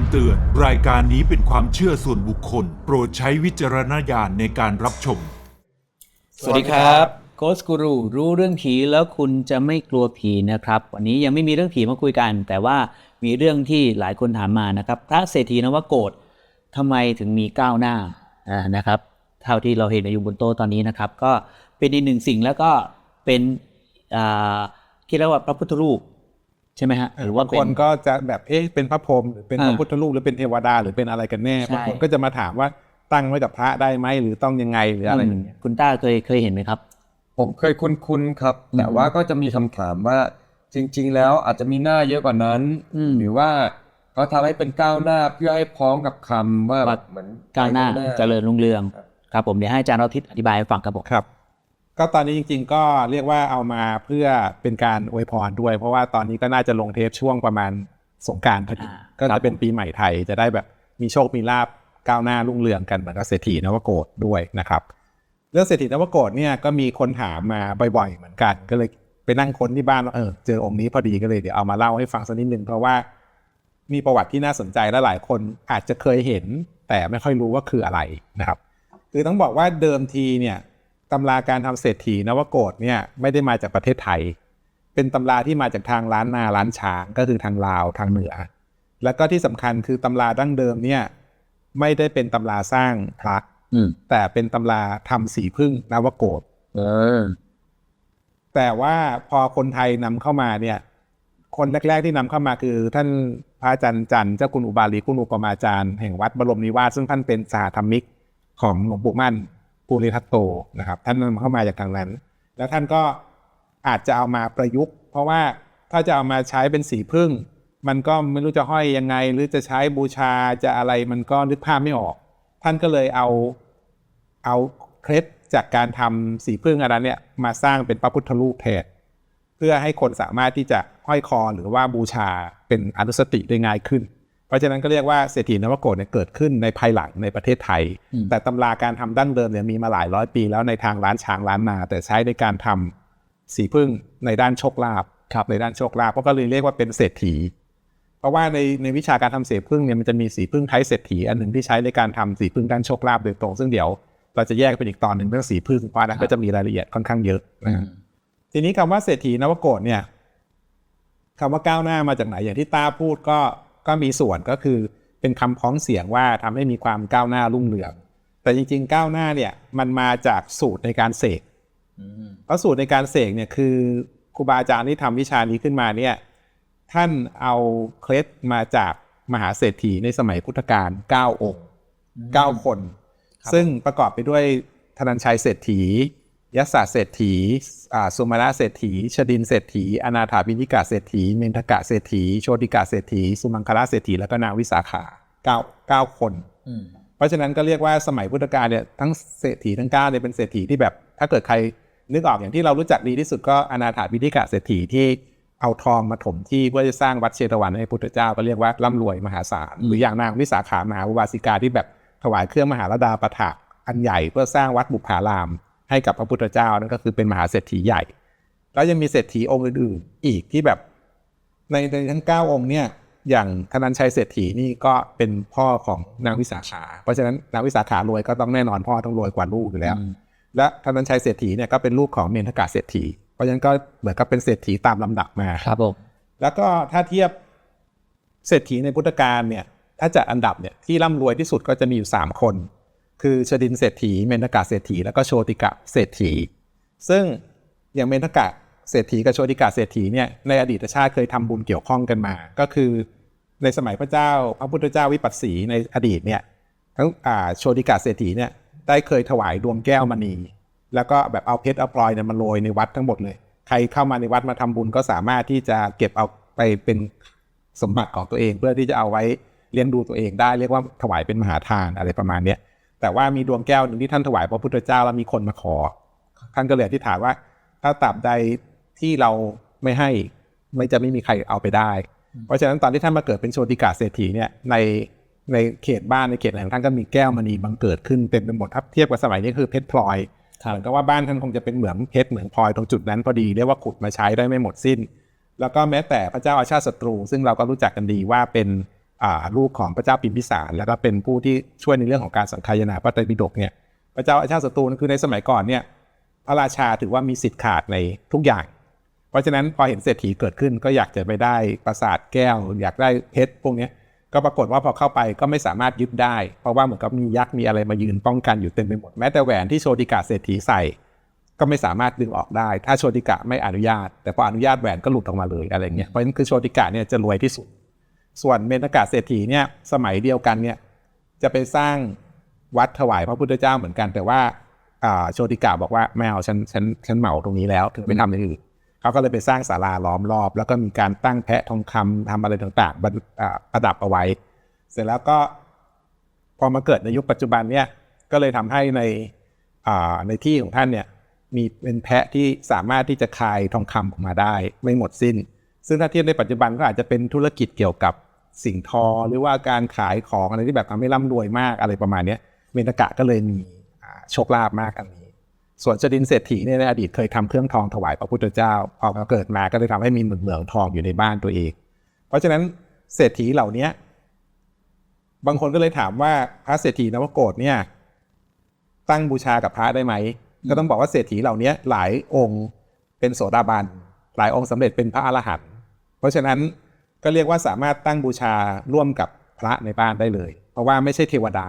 ำเตือน รายการนี้เป็นความเชื่อส่วนบุคคล โปรดใช้วิจารณญาณในการรับชม สวัสดีครับโกสกูรูรู้เรื่องผีแล้วคุณจะไม่กลัวผีนะครับ วันนี้ยังไม่มีเรื่องผีมาคุยกัน แต่ว่ามีเรื่องที่หลายคนถามมานะครับ พระเศรษฐีนวโกฏทำไมถึงมีก้าวหน้าอ่านะครับ เท่าที่เราเห็นอยู่บนโต๊ะตอนนี้นะครับ ก็เป็นอีกหนึ่งสิ่งแล้วก็เป็นอ่าคิดแล้วว่าพระพุทธรูป ใช่ไหมฮะหรือว่าบางเป็คนนก็จะแบบเอ๊ะเป็นพระพรหมหรือเป็นอ่าพระพุทธรูปหรือเป็นเทวดาหรือเป็นอะไรกันแน่ใช่บางคนก็จะมาถามว่าตั้งไว้กับพระได้ไหมหรือต้องยังไงหรืออะไรอย่างเงี้ยคุณต้าเคยเคยเห็นไหมครับ ผมเคยคุ้นๆครับ แต่ว่าก็จะมีคำถามว่าจริง ๆ แล้วอาจจะมีหน้าเยอะกว่านั้นอืมหรือว่าเขาทำให้เป็นก้าวหน้าเพื่อให้พ้องกับคำว่าว่าเหมือนก้าวหน้าเจริญรุ่งเรืองครับครับผมเดี๋ยวให้อาจารย์เราทิศอธิบายให้ฟังครับผมครับ ก็ตอนนี้จริง ๆ ก็เรียกว่าเอามาเพื่อเป็นการอวยพรด้วย เพราะว่าตอนนี้ก็น่าจะลงเทปช่วงประมาณสงกรารพอดีอ่าก็ครัจะบเป็นปีใหม่ไทยจะได้แบบมีโชคมีลาบก้าวหน้ารุ่งเรืองกันเหมือนกับเศรษฐีนวโกฏด้วยนะครับ เรื่องเศรษฐีนวโกฏเนี่ยก็มีคนถามมาบ่อยๆเหมือนกัน ก็เลยไปนั่งค้นที่บ้านว่าเออเจอองค์นี้พอดีก็เลยเดี๋ยวเอามาเล่าให้ฟังสักนิดนึงเพราะว่ามีประวัติที่น่าสนใจและหลายคนอาจจะเคยเห็น แต่ไม่ค่อยรู้ว่าคืออะไรนะครับ คือต้องบอกว่าเดิมทีเนี่ย ตำราการทำเศรษฐีนวโกฏเนี่ยไม่ได้มาจากประเทศไทย เป็นตำราที่มาจากทางล้านนาล้านช้างก็คือทางลาวทางเหนือ แล้วก็ที่สำคัญคือตำราดั้งเดิมเนี่ยไม่ได้เป็นตำราสร้างพระอืมแต่เป็นตำราทำสีพึ่งนวโกฏเออแต่ว่าพอคนไทยนำเข้ามาเนี่ยคนแรก ๆ ที่นำเข้ามาคือท่านพระอาจารย์จันทร์เจ้าคุณอุบาลีคุณอุปมาจารย์แห่งวัดบรมนิวาสซึ่งท่านเป็นสหธรรมิกของหลวงปู่มั่น ปุริทัตโตนะครับ ท่านนำเข้ามาจากทางนั้น แล้วท่านก็อาจจะเอามาประยุกต์ เพราะว่าถ้าจะเอามาใช้เป็นสีพึ่ง มันก็ไม่รู้จะห้อยยังไง หรือจะใช้บูชาจะอะไรมันก็นึกภาพไม่ออก ท่านก็เลยเอาเอาเคล็ดจากการทำสีพึ่งอันนั้นเนี่ยมาสร้างเป็นพระพุทธรูปแทนเพื่อให้คนสามารถที่จะห้อยคอหรือว่าบูชาเป็นอนุสติได้ง่ายขึ้น เพราะฉะนั้นก็เรียกว่าเศรษฐีนวโกฏเนี่ยเกิดขึ้นในภายหลังในประเทศไทยอืมแต่ตำราการทำดั้งเดิมเนี่ยมีมาหลายร้อยปีแล้วในทางร้านช้างร้านนา แต่ใช้ในการทำสีพึ่งในด้านโชคลาภครับในด้านโชคลาภเพราะก็เลยเรียกว่าเป็นเศรษฐี เพราะว่าในในวิชาการทำสีพึ่งเนี่ยมันจะมีสีพึ่งไทยเศรษฐี อันหนึ่งที่ใช้ในการทำสีพึ่งด้านโชคลาภโดยตรง ซึ่งเดี๋ยวเราจะแยกเป็นอีกตอนหนึ่งเรื่องสีพึ่งเพราะอันนั้นก็จะมีรายละเอียดค่อนข้างเยอะนะฮะทีนี้คำว่าเศรษฐีนวโกฏเนี่ยคำว่าก้าวหน้ามาจากไหนอย่างที่ต้าพูดก็ ก็มีส่วนก็คือเป็นคำพ้องเสียงว่าทำให้มีความก้าวหน้ารุ่งเรือง แต่จริง ๆ ก้าวหน้าเนี่ยมันมาจากสูตรในการเสกเพราะสูตรในการเสกเนี่ยคือครูบาอาจารย์ที่ทำวิชานี้ขึ้นมาเนี่ยท่านเอาเคล็ดมาจากมหาเศรษฐีในสมัยพุทธกาล9องค์9คน ซึ่งประกอบไปด้วยธนัญชัยเศรษฐี ยศเศรษฐีอ่าสุมาณะเศรษฐี ชดินเศรษฐี อนาถาบินิกาเศรษฐี เมนทกะเศรษฐี โชติกาเศรษฐี สุมังคลาเศรษฐี แล้วก็นางวิสาขา9 9คน เพราะฉะนั้นก็เรียกว่าสมัยพุทธกาลเนี่ยทั้งเศรษฐีทั้งเก้าเนี่ยเป็นเศรษฐีที่แบบ ถ้าเกิดใครนึกออกอย่างที่เรารู้จักดีที่สุดก็อนาถาบินิกะเศรษฐีที่เอาทองมาถมที่เพื่อจะสร้างวัดเชตวันให้พุทธเจ้าก็เรียกว่าร่ำรวยมหาศาลหรืออย่างนางวิสาขามหาอุบาสิกาที่แบบถวายเครื่องมหาราดาประถากอันใหญ่เพื่อสร้างวัดบุพาราม ให้กับพระพุทธเจ้านั่นก็คือเป็นมหาเศรษฐีใหญ่ แล้วยังมีเศรษฐีองค์อื่นๆอีกที่แบบในในทั้งเก้าองค์เนี่ยอย่างธนัญชัยเศรษฐีนี่ก็เป็นพ่อของนางวิสาขา เพราะฉะนั้นนางวิสาขารวยก็ต้องแน่นอนพ่อต้องรวยกว่าลูกอยู่แล้ว และธนัญชัยเศรษฐีเนี่ยก็เป็นลูกของเมนทกาเศรษฐี เพราะฉะนั้นก็เหมือนกับเป็นเศรษฐีตามลำดับมาครับผมแล้วก็ถ้าเทียบเศรษฐีในพุทธกาลเนี่ยถ้าจัดอันดับเนี่ยที่ร่ำรวยที่สุดก็จะมีอยู่สามคน คือชดินเศรษฐีเมนกาเศรษฐีแล้วก็โชติกะเศรษฐี ซึ่งอย่างเมนกะเศรษฐีกับโชติกะเศรษฐีเนี่ยในอดีตชาติเคยทำบุญเกี่ยวข้องกันมา ก็คือในสมัยพระเจ้าพระพุทธเจ้าวิปัสสีในอดีตเนี่ยทั้งอ่าโชติกะเศรษฐีเนี่ยได้เคยถวายดวงแก้วมณี แล้วก็แบบเอาเพชรเอาพลอยเนี่ยมาโรยในวัดทั้งหมดเลย ใครเข้ามาในวัดมาทำบุญก็สามารถที่จะเก็บเอาไปเป็นสมบัติของตัวเอง เพื่อที่จะเอาไว้เลี้ยงดูตัวเองได้เรียกว่าถวายเป็นมหาทานอะไรประมาณเนี้ย แต่ว่ามีดวงแก้วหนึ่งที่ท่านถวายพระพุทธเจ้าแล้วมีคนมาขอ ท่านก็เลยอธิษฐานว่า ถ้าตราบใดที่เราไม่ให้ไม่จะไม่มีใครเอาไปได้ เพราะฉะนั้นตอนที่ท่านมาเกิดเป็นโชติกาเศรษฐีเนี่ยในในเขตบ้านในเขตอะไรของท่านก็มีแก้วมณีบังเกิดขึ้นเต็มไปหมดถ้าเทียบกับสมัยนี้คือเพชรพลอยครับเหมือนกับว่าบ้านท่านคงจะเป็นเหมืองเพชรเหมืองพลอยตรงจุดนั้นพอดีเรียกว่าขุดมาใช้ได้ไม่หมดสิ้น แล้วก็แม้แต่พระเจ้าอาชาติศัตรู ซึ่งเราก็รู้จักกันดีว่าเป็นอ่า ลูกของพระเจ้าพิมพิสาร แล้วก็เป็นผู้ที่ช่วยในเรื่องของการสังคายนาพระไตรปิฎกเนี่ยพระเจ้าอาชาติศัตรูคือในสมัยก่อนเนี่ยพระราชาถือว่ามีสิทธิ์ขาดในทุกอย่าง เพราะฉะนั้นพอเห็นเศรษฐีเกิดขึ้นก็อยากจะไปได้ปราสาทแก้ว อยากได้เพชรพวกนี้ก็ปรากฏว่าพอเข้าไปก็ไม่สามารถยึดได้ เพราะว่าเหมือนกับมียักษ์มีอะไรมายืนป้องกันอยู่เต็มไปหมดแม้แต่แหวนที่โชติกาเศรษฐีใส่ ก็ไม่สามารถดึงออกได้ ถ้าโชติกะไม่อนุญาต แต่พออนุญาตแหวนก็หลุดออกมาเลยอะไรเงี้ยเพราะฉะนั้นคือโชติกะเนี่ยจะรวยที่สุด ส่วนเมนกะเศรษฐีเนี่ยสมัยเดียวกันเนี่ยจะไปสร้างวัดถวายพระพุทธเจ้าเหมือนกัน แต่ว่าโชติกะบอกว่าไม่เอาฉันฉันฉันเหมาตรงนี้แล้วถึงไปทำอย่างอื่นเขาก็เลยไปสร้างศาลาล้อมรอบ แล้วก็มีการตั้งแพะทองคำทำอะไรต่างๆประดับเอาไว้ เสร็จแล้วก็พอมาเกิดในยุคปัจจุบันเนี่ยก็เลยทำให้ในในที่ของท่านเนี่ยมีเป็นแพะที่สามารถที่จะคายทองคำออกมาได้ไม่หมดสิ้น ซึ่งถ้าเทียบในปัจจุบันก็อาจจะเป็นธุรกิจเกี่ยวกับสิ่งทอหรือว่าการขายของอะไรที่แบบทำให้ร่ำรวยมากอะไรประมาณนี้เมนากะก็เลยมีโชคลาภมากอันนี้ ส่วนจดินเศรษฐีเนี่ยในอดีตเคยทำเครื่องทองถวายพระพุทธเจ้า พอมาเกิดมาก็เลยทำให้มีเหมืองเหมืองทองอยู่ในบ้านตัวเอง เพราะฉะนั้นเศรษฐีเหล่านี้บางคนก็เลยถามว่าพระเศรษฐีนวโกฏเนี่ยตั้งบูชากับพระได้ไหมก็ต้องบอกว่าเศรษฐีเหล่านี้หลายองค์เป็นโสดาบันหลายองค์สำเร็จเป็นพระอรหันต์ ราะฉะนั้นก็เรียกว่าสามารถตั้งบูชาร่วมกับพระในบ้านได้เลย เพราะว่าไม่ใช่เทวดา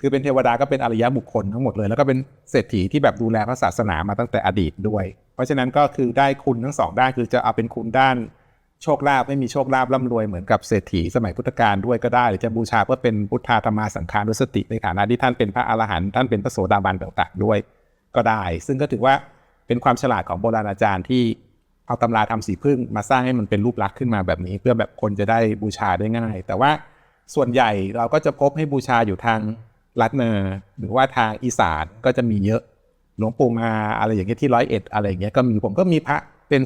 คือเป็นเทวดาก็เป็นอริยบุคคลทั้งหมดเลย แล้วก็เป็นเศรษฐีที่แบบดูแลพระศาสนามาตั้งแต่อดีตด้วย เพราะฉะนั้นก็คือได้คุณทั้งสองด้านคือจะเอาเป็นคุณด้านโชคลาภไม่มีโชคลาภร่ำรวยเหมือนกับเศรษฐีสมัยพุทธกาลด้วยก็ได้ หรือจะบูชาเพื่อเป็นพุทธาธรรมาสังฆานุสติในฐานะที่ท่านเป็นพระอรหันต์ท่านเป็นพระโสดาบันต่างๆด้วย ก็ได้ ซึ่งก็ถือว่าเป็นความฉลาดของโบราณอาจารย์ที่ เอาตำราทำสีพึ่งมาสร้างให้มันเป็นรูปลักษณ์ขึ้นมาแบบนี้ เพื่อแบบคนจะได้บูชาได้ง่าย แต่ว่าส่วนใหญ่เราก็จะพบให้บูชาอยู่ทางลัดเนอหรือว่าทางอีสานก็จะมีเยอะหลวงปู่มาอะไรอย่างเงี้ยที่ร้อยเอ็ดอะไรอย่างเงี้ยก็มีผมก็มีพระเป็น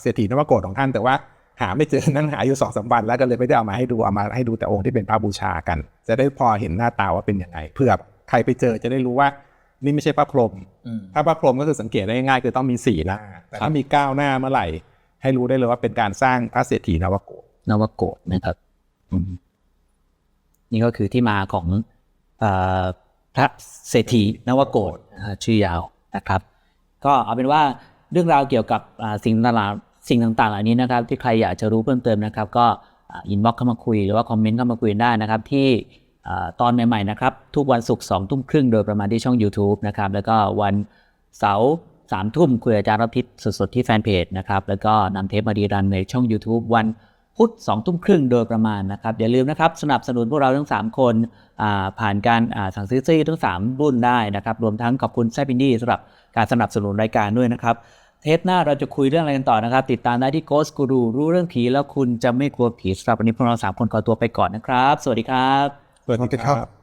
เศรษฐีนวโกฏของท่าน แต่ว่าหาไม่เจอนั่งหาอยู่สองสามวันแล้วก็เลยไม่ได้เอามาให้ดูเอามาให้ดูแต่องค์ที่เป็นพระบูชากัน จะได้พอเห็นหน้าตาว่าเป็นยังไงเพื่อใครไปเจอจะได้รู้ว่า นี่ไม่ใช่พระพรหมถ้าพระพรหมก็คือสังเกตได้ง่ายๆคือต้องมีสี่หน้าแต่ถ้ามีเก้าหน้าเมื่อไหร่ ให้รู้ได้เลยว่าเป็นการสร้างพระเศรษฐีนวโกฏนวโกฏนะครับอืมนี่ก็คือที่มาของเออพระเศรษฐีนวโกฏนะฮะชื่อยาวนะครับ ก็เอาเป็นว่าเรื่องราวเกี่ยวกับอ่าสิ่งต่างๆสิ่งต่างๆเหล่านี้นะครับ ที่ใครอยากจะรู้เพิ่มเติมนะครับ ก็อินบ็อกเข้ามาคุยหรือว่าคอมเมนต์เข้ามาคุยได้นะครับ ที่อ่า ตอนใหม่ๆนะครับ ทุกวันศุกร์สองทุ่มครึ่งโดยประมาณที่ช่อง YouTube นะครับ แล้วก็วันเสาร์สามทุ่มคุยกับอาจารย์รพิษสดๆที่แฟนเพจนะครับ แล้วก็นำเทปมาดีรันในช่อง YouTube วันพุธสองทุ่มครึ่งโดยประมาณนะครับ อย่าลืมนะครับสนับสนุนพวกเราทั้ง 3 คนผ่านการสั่งซื้อซี่ทั้ง 3 รุ่นได้นะครับ รวมทั้งขอบคุณแซปินดี้สำหรับการสนับสนุนรายการด้วยนะครับ เทปหน้าเราจะคุยเรื่องอะไรกันต่อนะครับ ติดตามได้ที่ Ghost Guru รู้เรื่องผีแล้วคุณจะไม่กลัวผีสำหรับวันนี้พวกเรา3คนขอตัวไปก่อนนะครับ สวัสดีครับ สวัสดีครับ